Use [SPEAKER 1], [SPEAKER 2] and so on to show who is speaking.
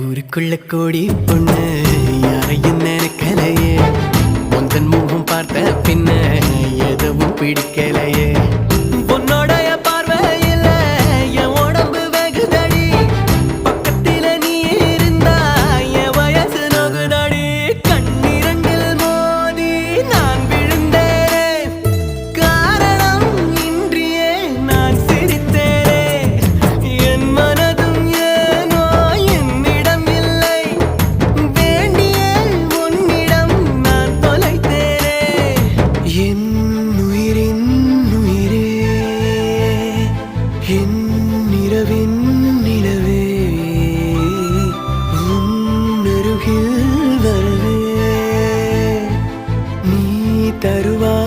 [SPEAKER 1] ஊருக்குள்ள கோடி பொண்ணு யாரையும் நினைக்கலையே. உந்தன் முகம் பார்த்த பின்ன எதுவும் பிடிக்கலையே இரவின் நிலவே. உன்னருகில் வருவே. நீ தருவா